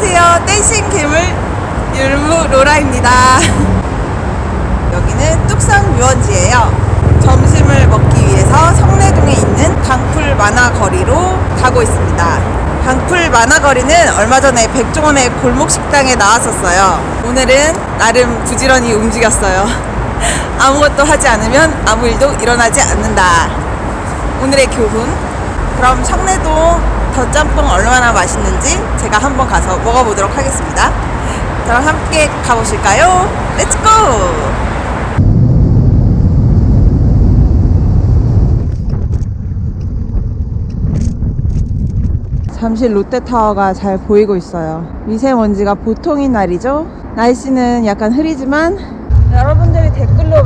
안녕하세요. 댄싱 괴물 율무 로라입니다. 여기는 뚝섬 유원지예요. 점심을 먹기 위해서 성내동에 있는 강풀 만화 거리로 가고 있습니다. 강풀 만화 거리는 얼마 전에 백종원의 골목 식당에 나왔었어요. 오늘은 나름 부지런히 움직였어요. 아무것도 하지 않으면 아무 일도 일어나지 않는다. 오늘의 교훈. 그럼 성내동 덧짬뽕 얼마나 맛있는지 제가 한번 가서 먹어보도록 하겠습니다. 저랑 함께 가보실까요? 렛츠고! 잠실 롯데타워가 잘 보이고 있어요. 미세먼지가 보통인 날이죠. 날씨는 약간 흐리지만 여러분들이 댓글로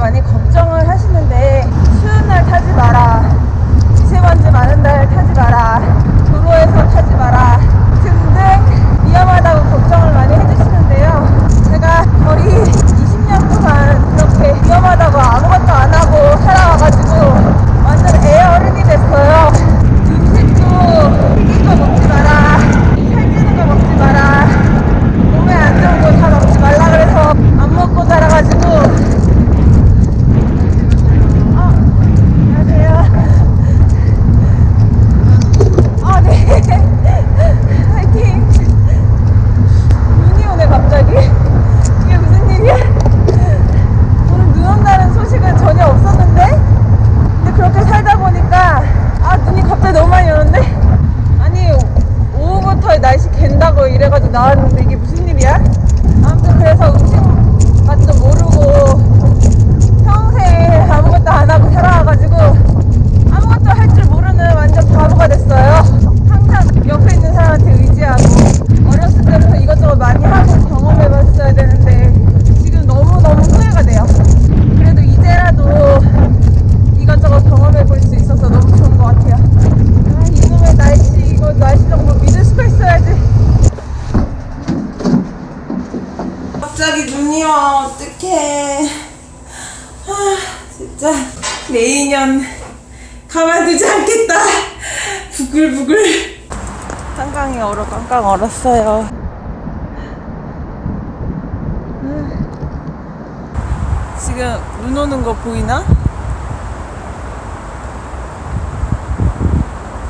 2년 가만두지 않겠다. 부글부글. 한강이 얼어 깡깡 얼었어요. 지금 눈 오는 거 보이나?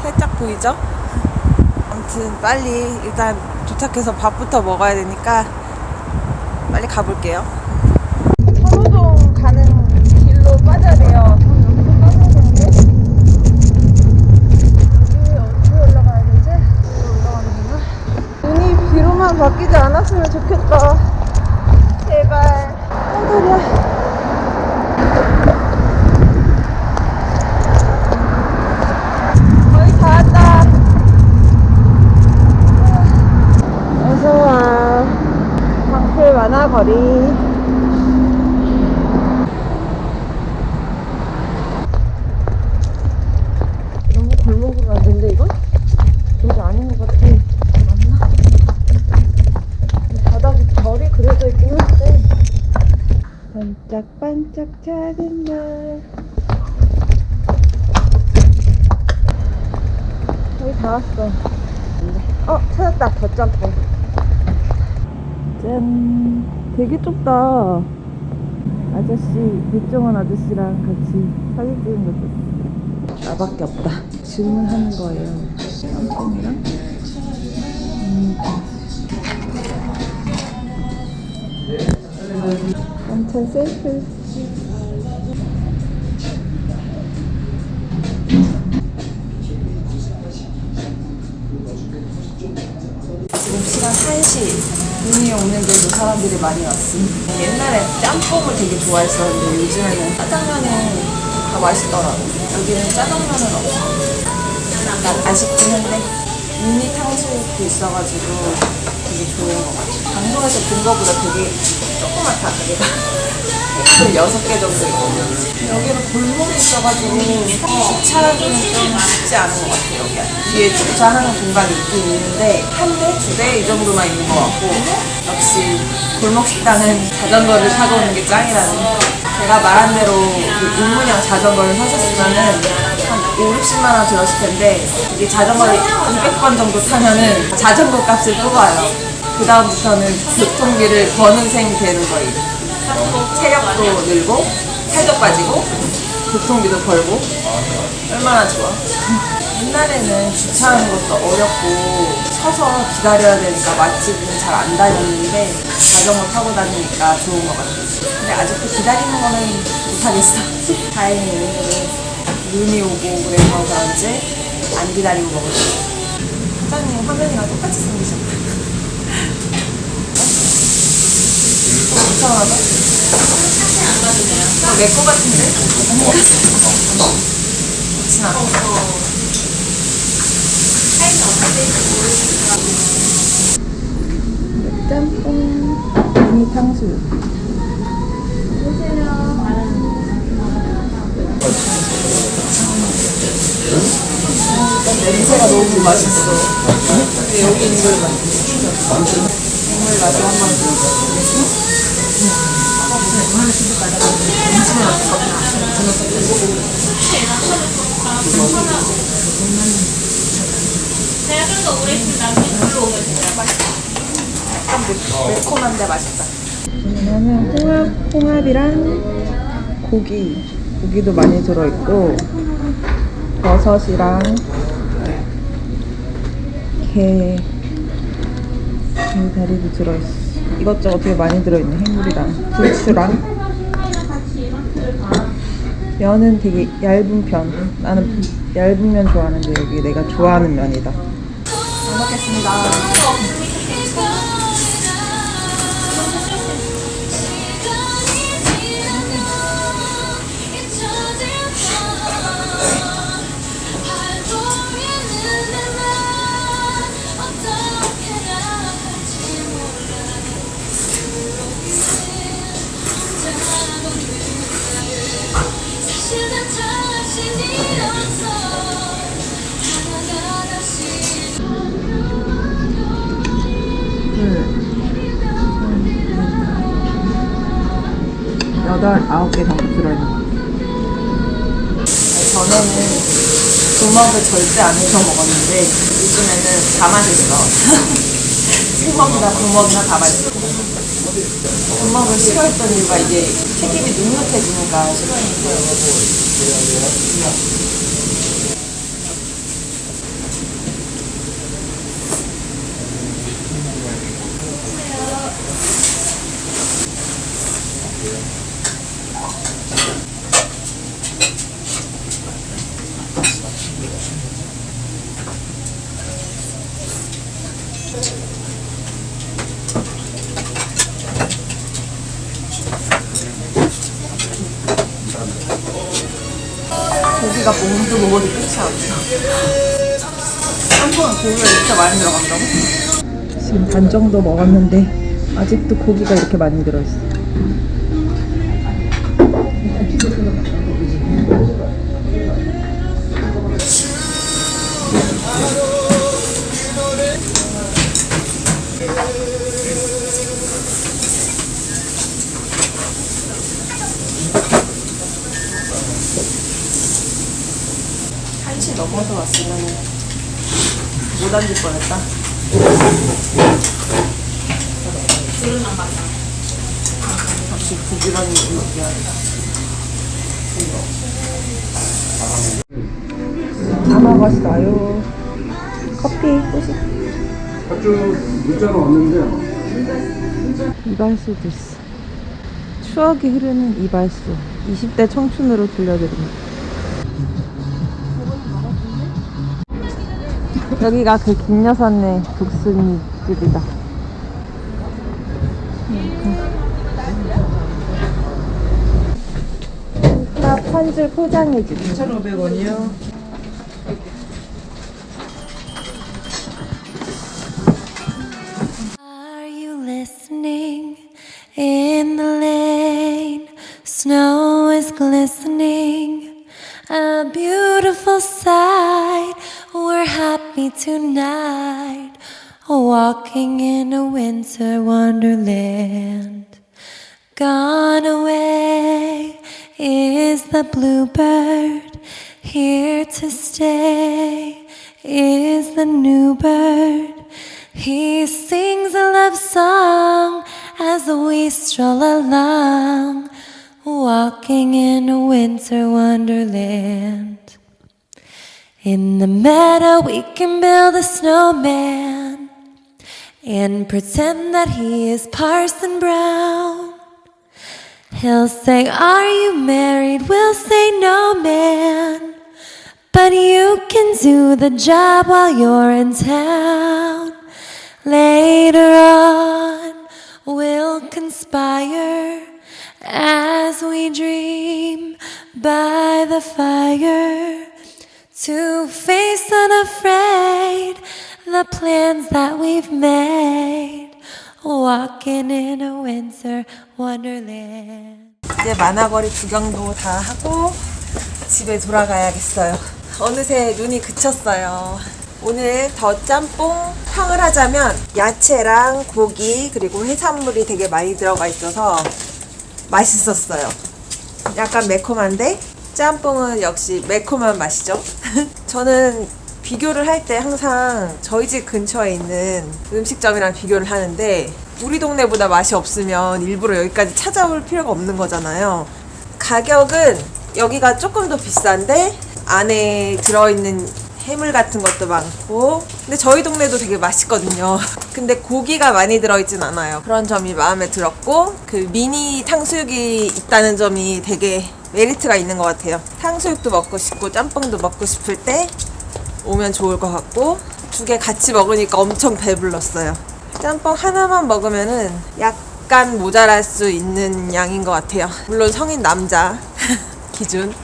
살짝 보이죠? 아무튼 빨리 일단 도착해서 밥부터 먹어야 되니까 빨리 가볼게요. 서로동 가는 길로 빠져야 돼요. 비로만 바뀌지 않았으면 좋겠다. 제발. 깜짝이야. 거의 다 왔다. 어서와. 방풀 만화거리. 너무 골목으로 왔는데 이건? 여기 아닌 것 같아. 맞나? 바닥에 별이 그려져 있긴 한데. 작은 별. 거의 다 왔어. 어, 찾았다. 덧짬뽕. 짠. 되게 좁다. 아저씨, 백종원 아저씨랑 같이 사진 찍은 거 줬어. 나밖에 없다. 주문하는 거예요. 짬뽕이랑. 음. 반찬 셀프. 시간 1시. 눈이 오는데도 사람들이 많이 왔습니다. 옛날에 짬뽕을 되게 좋아했었는데 요즘에는 짜장면이 다 맛있더라고. 여기는 짜장면은 없어. 약간 아쉽긴 한데 미니 탕수육도 있어가지고 되게 좋은 것 같아. 방송에서 본 거보다 되게 조그맣다 가게가. 테이블 6개 정도 있거든. 여기는 골목이 있어가지고 주차하기는 좀 쉽지 않은 것 같아요. 여기 뒤에 주차하는 공간이 있긴 있는데 한 대, 두 대 이 정도만 있는 것 같고 역시 골목 식당은 자전거를 타고 오는 게 짱이라는 제가 말한 대로 그 운문형 자전거를 사셨으면은 한 5, 60만 원 들었을 텐데 이게 자전거를 200번 정도 타면은 자전거 값을 뽑아요. 그 다음부터는 교통비를 버는 셈이 되는 거예요. 체력도 늘고, 살도 빠지고, 교통비도 벌고, 얼마나 좋아. 옛날에는 주차하는 것도 어렵고, 서서 기다려야 되니까 맛집은 잘 안 다녔는데, 자전거 타고 다니니까 좋은 것 같아요. 근데 아직도 기다리는 거는 못하겠어. 다행히 오늘은 눈이 오고 그래서 그런지 안 기다리고 먹었어요. 사장님 화면이랑 똑같이 생기셨다. 어, 이상하다. 어, 내거 같은데? 그렇진 않아. 짬뽕, 미니 탕수육. 냄새가 너무 맛있어. 근데 여기 있는 걸 맛있어. 국물 나도 한번 매- 매콤한데 맛있다. 홍합, 홍합이랑 고기. 고기도 많이 들어있고, 버섯이랑 게, 게 다리도 들어있어. 이것저것 되게 많이 들어있네. 해물이랑 부추랑. 면은 되게 얇은 편. 나는 얇은 면 좋아하는데 여기 내가 좋아하는 면이다. 잘 먹겠습니다. 여덟, 아홉 개 정도 들어있는 것 같아요. 전에는 구멍을 절대 안 해서 먹었는데 요즘에는 다 맛있어. 생먹이나 구멍이나 다 맛있어. 구멍을 싫어했던 이유가 이게 튀김이 눅눅해지니까 싫어했는데 고기가 몸도 먹어도 끝이 없어. 짬뽕은 고기가 이렇게 많이 들어간다고? 지금 반 정도 먹었는데 아직도 고기가 이렇게 많이 들어있어. 넘어서 왔으면 못 앉을 뻔했다. 역시 부지런히 먹어야 다 먹었어요. 커피 후식. 학교 문자가 왔는데 이발소도 있어. 추억이 흐르는 이발소. 20대 청춘으로 들려드립니다. 여기가 그 김여사네 국순이 집이다. 나 판줄 포장해주기. 1,500원이요. We're tonight, walking in a winter wonderland. Gone away is the bluebird, here to stay is the new bird. He sings a love song as we stroll along, walking in a winter wonderland. In the meadow, we can build a snowman and pretend that he is Parson Brown. He'll say, Are you married? We'll say, No, man. But you can do the job while you're in town. Later on, we'll conspire as we dream by the fire to face unafraid the plans that we've made. Walking in a winter wonderland. 이제 만화거리 구경도 다 하고 집에 돌아가야겠어요. 어느새 눈이 그쳤어요. 오늘 더 짬뽕 평을 하자면 야채랑 고기 그리고 해산물이 되게 많이 들어가 있어서 맛있었어요. 약간 매콤한데 짬뽕은 역시 매콤한 맛이죠. 저는 비교를 할 때 항상 저희 집 근처에 있는 음식점이랑 비교를 하는데 우리 동네보다 맛이 없으면 일부러 여기까지 찾아올 필요가 없는 거잖아요. 가격은 여기가 조금 더 비싼데 안에 들어있는 해물 같은 것도 많고 근데 저희 동네도 되게 맛있거든요. 근데 고기가 많이 들어있진 않아요. 그런 점이 마음에 들었고 그 미니 탕수육이 있다는 점이 되게 메리트가 있는 것 같아요. 탕수육도 먹고 싶고 짬뽕도 먹고 싶을 때 오면 좋을 것 같고 두 개 같이 먹으니까 엄청 배불렀어요. 짬뽕 하나만 먹으면은 약간 모자랄 수 있는 양인 것 같아요. 물론 성인 남자 기준.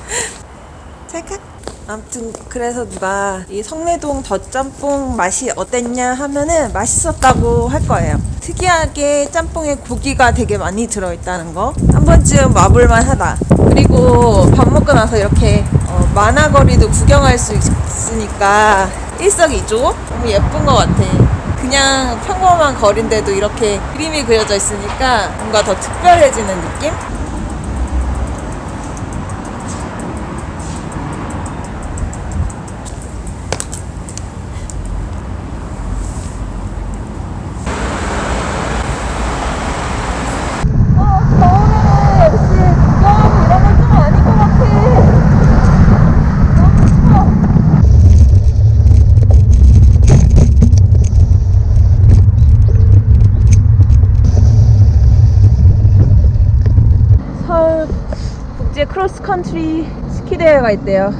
찰칵. 아무튼 그래서 누가 이 성내동 덧짬뽕 맛이 어땠냐 하면은 맛있었다고 할 거예요. 특이하게 짬뽕에 고기가 되게 많이 들어있다는 거 한 번쯤 와볼만 하다. 그리고 밥 먹고 나서 이렇게 어, 만화거리도 구경할 수 있으니까 일석이조 너무 예쁜 것 같아. 그냥 평범한 거리인데도 이렇게 그림이 그려져 있으니까 뭔가 더 특별해지는 느낌? 어, 겨울에는 역시 구경하고 이런 건 좀 아닌 것 같아. 너무 추워. 서울 국제 크로스 컨트리 스키 대회가 있대요.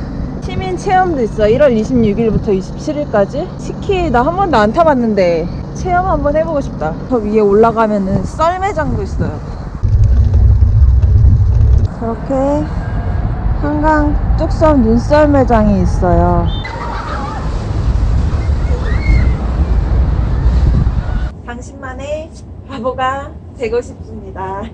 시민 체험도 있어. 1월 26일부터 27일까지. 스키 나 한 번도 안 타봤는데 체험 한번 해보고 싶다. 저 위에 올라가면은 썰매장도 있어요. 저렇게 한강 뚝섬 눈썰매장이 있어요. 당신만의 바보가 되고 싶습니다.